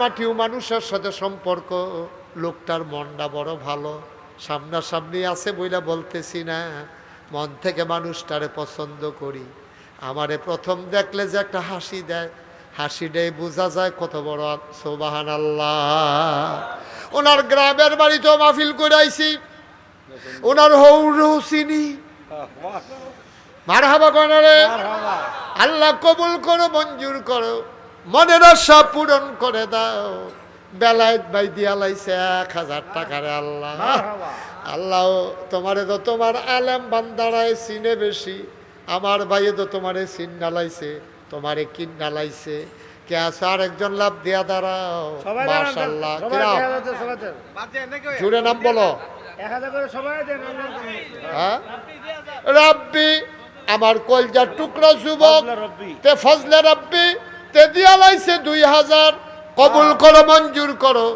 মাটিও মানুষের সাথে সম্পর্ক লোকটার মনটা বড় ভালো। সামনাসামনি আছে বইলা বলতেছি না মন থেকে মানুষটারে পছন্দ করি। আমারে প্রথম দেখলে যে একটা হাসি দেয় হাসিটাই বোঝা যায় কত বড় সোবাহান আল্লাহ ওনার গ্রামের বাড়িতেও মাহফিল করে আইছি ওনার হৌরও চিনি। মার হাবা কনারে আল্লাহ কবুল করো মঞ্জুর করো। মনের আশা পূরণ করে দাও। বেলায় বাই দিয়া লাইছে এক হাজার টাকারে আল্লাহ। আল্লাহ তোমারে তো তোমার আলেম বান্দারায় চিনে বেশি। আমার ভাইয়ে তো তোমারে চিন নালাইছে তোমারে কিন নালাইছে কে আছে? আর একজন লাভ দিয়া দাঁড়াও। জুড়ে নাম বলো। হ্যাঁ? রাব্বি আমার কলজার টুকরা যুবক। তে ফজলে রাব্বি। তে দিয়া লাইছে দুই হাজার। কবুল করো মঞ্জুর করো।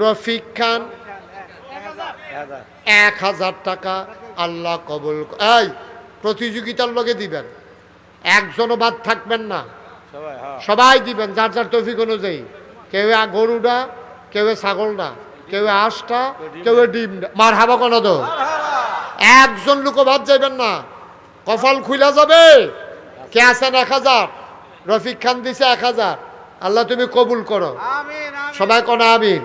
রফিক খান এক হাজার। টাকা আল্লাহ কবুল এই প্রতিযোগিতার লগে দিবেন। একজনও বাদ থাকবেন না। সবাই, হ্যাঁ। দিবেন যার যার তৌফিক অনুযায়ী। কেউ গরুটা কেউ ছাগলটা কেউ হাঁসটা কেউ ডিম মার হাবা কোনো তো একজন লোক বাদ যাইবেন না। কপাল খুলা যাবে। কে আছেন এক হাজার? রফিক খান দিছে এক হাজার। আল্লাহ তুমি কবুল করো। সবাই কোন আমিন।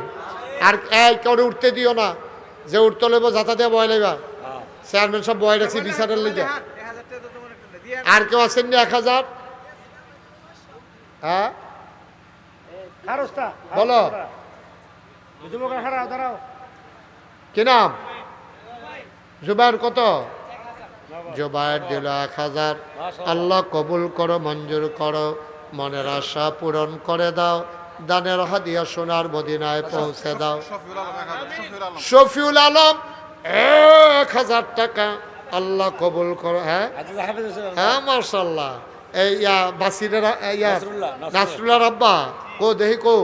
আর এই করে উঠতে দিও না। যে উঠতে লেবো যাতা দিয়ে বয় লেবা চেয়ারম্যান সব বয় রাখছি বিচারের লিগে। আর কেউ আছেন নি এক হাজার? হ্যাঁ? বলো। কি নাম? জুবাইর কত? জুবাইর দিল এক হাজার। আল্লাহ কবুল করো মঞ্জুর করো মনের আশা পূরণ করে দাও দানের হাদিয়া সোনার মদিনায় পৌঁছে দাও। শফিউল আলম এক হাজার টাকা আল্লাহ কবুল করো হ্যাঁ। হ্যাঁ মার্শাল্লাহ এই ইয়া বাসিরের ইয়া নাসরুল্লাহ। নাসরুল্লাহ। কো দেখি কো?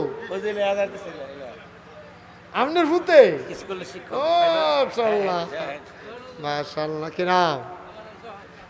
আপনার শিক্ষক। ও মাশাল্লাহ মাশাল্লাহ কি নাম?